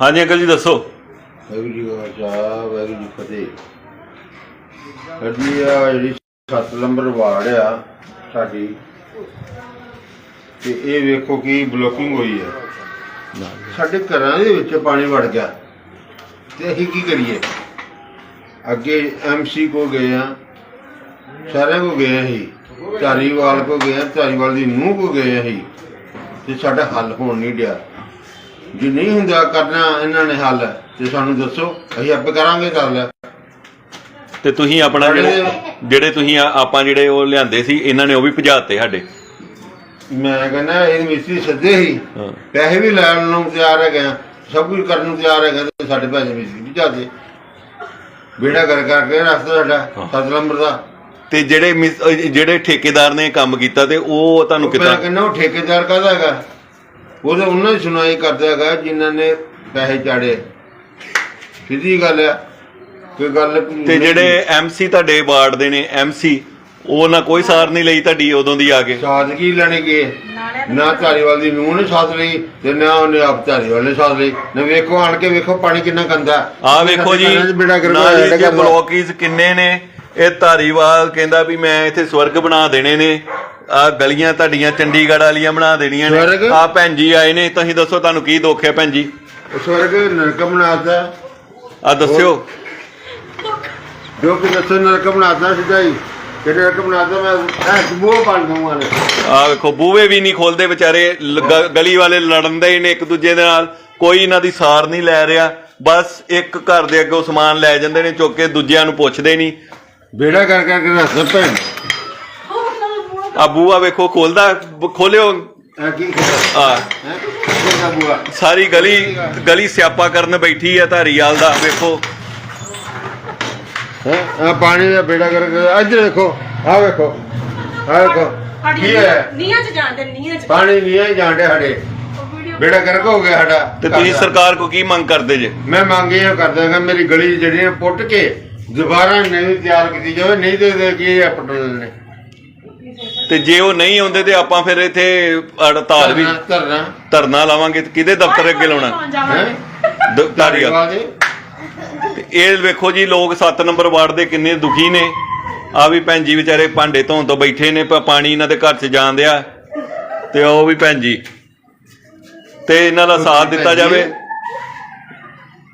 ਹਾਂਜੀ ਅੰਕਲ ਜੀ, ਦੱਸੋ। ਵਾਹਿਗੁਰੂ ਜੀ ਕਾ ਖਾਲਸਾ, ਵਾਹਿਗੁਰੂ ਜੀ ਕੀ ਫਤਿਹ। ਸਾਡੀ ਆ ਜਿਹੜੀ 7 ਨੰਬਰ ਵਾਰਡ ਆ ਸਾਡੀ, ਤੇ ਇਹ ਵੇਖੋ ਕੀ ਬਲੋਕਿੰਗ ਹੋਈ ਹੈ ਸਾਡੇ ਘਰਾਂ ਦੇ ਵਿੱਚ ਪਾਣੀ ਵੜ ਗਿਆ, ਤੇ ਅਸੀਂ ਕੀ ਕਰੀਏ? ਅੱਗੇ ਐਮਸੀ ਕੋ ਗਏ ਆ, ਸਾਰਿਆਂ ਕੋ ਗਏ ਅਸੀਂ। ਧਾਰੀਵਾਲ ਕੋ ਗਏ ਆ, ਧਾਰੀਵਾਲ ਦੀ ਨੂੰਹ ਕੋ ਗਏ ਅਸੀਂ, ਤੇ ਸਾਡਾ ਹੱਲ ਹੋਣ ਨਹੀਂ ਡਿਆ। ਜੇ ਨਹੀਂ ਹੁੰਦਾ ਕਰਨਾ ਇਹਨਾਂ ਨੇ ਹੱਲ ਤੇ ਸਾਨੂੰ ਦੱਸੋ ਅਸੀਂ ਆਪੇ ਕਰਾਂਗੇ ਗੱਲ। ਤੇ ਤੁਸੀਂ ਆਪਣਾ ਜਿਹੜੇ ਜਿਹੜੇ ਤੁਸੀਂ ਆ- ਆਪਾਂ ਜਿਹੜੇ ਉਹ ਲਿਆਂਦੇ ਸੀ ਇਹਨਾਂ ਨੇ ਉਹ ਵੀ ਭਜਾਤੇ ਸਾਡੇ। ਮੈਂ ਕਹਿੰਦਾ ਇਹ ਮਿਸਤਰੀ ਸੱਦੇ ਹੀ। ਹਾਂ। ਪੈਸੇ ਵੀ ਲੈਣ ਨੂੰ ਤਿਆਰ ਹੈਗੇ ਆ ਸਭ ਕੁਝ ਕਰਨ ਨੂੰ ਤਿਆਰ ਹੈਗਾ ਤੇ ਸਾਡੇ ਪੈਸੇ ਮਿਸਤਰੀ ਵੀ ਜਾਦੇ ਬੇੜਾ ਕਰ ਕਰਕੇ ਰਸਤਾ ਸਾਡਾ ਹਾਂ। ਸੱਤ ਨੰਬਰ ਦਾ। ਤੇ ਜਿਹੜੇ ਮਿਸ- ਅਹ ਜਿਹੜੇ ਠੇਕੇਦਾਰ ਨੇ ਕੰਮ ਕੀਤਾ ਤੇ ਉਹ ਤੁਹਾਨੂੰ ਮੈਂ ਕਹਿੰਦਾ ਉਹ ਠੇਕੇਦਾਰ ਕਾਹਦਾ ਹੈਗਾ? ਉਹ ਤਾਂ ਉਹਨਾਂ ਦੀ ਸੁਣਾਈ ਕਰਦਾ ਹੈਗਾ ਜਿਨ੍ਹਾਂ ਨੇ ਪੈਸੇ ਚਾੜੇ। ਸਿੱਧੀ ਗੱਲ ਆ। ਕੋਈ ਗੱਲ ਤੇ ਜਿਹੜੇ ਐਮਸੀ ਤੁਹਾਡੇ ਵਾਰਡ ਦੇ ਨੇ ਐਮਸੀ ਉਹ ਨਾ ਕੋਈ ਸਾਰ ਨਹੀਂ ਲਈ ਤੁਹਾਡੀ ਉਦੋਂ ਦੀ ਆ ਕੇ? ਸਾਦਗੀ ਲੈਣੇ ਗਏ ਨਾ ਧਾਰੀਵਾਲ ਦੀ ਨੂੰਹ ਨੇ ਸਾਥ ਲਈ ਤੇ ਨਾ ਉਹਨੇ ਆਪ ਧਾਰੀਵਾਲ ਨੇ ਸਾਥ ਲਈ। ਨਾ ਵੇਖੋ ਆਣ ਕੇ ਵੇਖੋ ਪਾਣੀ ਕਿੰਨਾ ਗੰਦਾ। ਆ ਵੇਖੋ ਜੀ ਨਾਲ ਹੀ ਬਲੋਕੀਜ਼ ਕਿੰਨੇ ਨੇ? ਇਹ ਧਾਰੀਵਾਲ ਕਹਿੰਦਾ ਵੀ ਮੈਂ ਇੱਥੇ ਸਵਰਗ ਬਣਾ ਦੇਣੇ ਨੇ। ਆ ਗਲੀਆਂ ਤੁਹਾਡੀਆਂ ਚੰਡੀਗੜ੍ਹ ਵਾਲੀਆਂ ਬਣਾ ਦੇਣੀਆਂ ਨੇ। ਸਵਰਗ? ਆ ਭੈਣ ਜੀ ਆਏ ਨੇ ਤੁਸੀਂ ਦੱਸੋ ਤੁਹਾਨੂੰ ਕੀ ਦੁੱਖ ਹੈ ਭੈਣ ਜੀ? ਸਵਰਗ ਨਰਕ ਬਣਾਤਾ। ਆ ਦੱਸਿਓ। ਜੋ ਕਿ ਦੱਸੋ ਨਰਕ ਬਣਾਤਾ ਸਿੱਧਾ ਹੀ। ਕਿ ਨਰਕ ਬਣਾਤਾ ਮੈਂ ਐ ਬੂਹ ਬਣ ਦੂੰਗਾ ਨੇ ਆ ਵੇਖੋ ਬੂਵੇ ਵੀ ਨਹੀਂ ਖੋਲਦੇ ਵਿਚਾਰੇ। ਲ- ਗ- ਗਲੀ ਵਾਲੇ ਲੜਨਦੇ ਹੀ ਨੇ ਇੱਕ ਦੂਜੇ ਦੇ ਨਾਲ। ਕੋਈ ਇਹਨਾਂ ਦੀ ਸਾਰ ਨਹੀਂ ਲੈ ਰਿਹਾ। ਬਸ ਇੱਕ ਘਰ ਦੇ ਅੱਗੋਂ ਸਮਾਨ ਲੈ ਜਾਂਦੇ ਨੇ ਚੁੱਕ ਕੇ ਦੂਜਿਆਂ ਨੂੰ ਪੁੱਛਦੇ ਨਹੀਂ। ਬੇੜਾ ਕਰ ਕਰਕੇ ਰਸਤੇ ਭੈਣ। ਆ ਬੂਆ ਵੇਖੋ ਖੋਲਦਾ ਖੋਲਿਓ। ਕੀ ਆ। ਹੈ? ਕਿਹਦਾ ਬੂਆ। ਸਾਰੀ ਗਲੀ ਗਲੀ ਸਿਆਪਾ ਕਰਨ ਬੈਠੀ ਆ ਧਾਰੀਵਾਲ ਦਾ ਵੇਖੋ। ਹੈ? ਆ ਪਾਣੀ ਦਾ ਬੇੜਾ ਕਰਕੇ ਇੱਧਰ ਦੇਖੋ ਆ ਵੇਖੋ ਆ ਵੇਖੋ ਕੀ ਹੈ ਨੀਆਂ ਚ ਜਾਂਦੇ ਨੀਆਂ ਚ। ਪਾਣੀ ਨਹੀਂ ਹੈ ਜਾਂਦੇ ਸਾਡੇ। ਬੇੜਾ ਕਰਕੇ ਹੋ ਗਿਆ ਸਾਡਾ ਤੇ ਤੁਸੀਂ ਸਰਕਾਰ ਕੋ ਕੀ ਮੰਗ ਕਰਦੇ ਜੇ? ਮੈਂ ਮੰਗ ਇਹ ਕਰਦਾ ਹਾਂ ਮੇਰੀ ਗਲੀ ਜਿਹੜੀ ਹੈ ਪੁੱਟ ਕੇ ਦੁਬਾਰਾ ਨਵੀਂ ਤਿਆਰ ਕੀਤੀ ਜਾਵੇ ਨਹੀਂ ਤੇ ਕੀ ਇਹ ਪਟਲ ਨੇ। ਤੇ ਜੇ ਉਹ ਨਹੀਂ ਆਉਂਦੇ ਤੇ ਆਪਾਂ ਫਿਰ ਇੱਥੇ ਹੜਤਾਲ ਵੀ ਧਰਨਾ- ਧਰਨਾ। ਧਰਨਾ ਲਾਵਾਂਗੇ ਤੇ ਕਿਹਦੇ ਦਫ਼ਤਰ ਅੱਗੇ ਲਾਉਣਾ? ਹੈ ਦ- ਧਾਰੀਵਾਲ। ਤੇ ਇਹ ਵੇਖੋ ਜੀ ਲੋਕ 7 ਨੰਬਰ ਵਾਰਡ ਦੇ ਕਿੰਨੇ ਦੁਖੀ ਨੇ। ਆ ਵੀ ਭੈਣ ਜੀ ਵਿਚਾਰੇ ਭਾਂਡੇ ਧੋਣ ਤੋਂ ਬੈਠੇ ਨੇ ਪਾਣੀ ਇਹਨਾਂ ਦੇ ਘਰ 'ਚ ਜਾਣ ਦਿਆ ਤੇ ਉਹ ਵੀ ਭੈਣ ਜੀ। ਤੇ ਇਹਨਾਂ ਦਾ ਸਾਥ ਦਿੱਤਾ ਜਾਵੇ।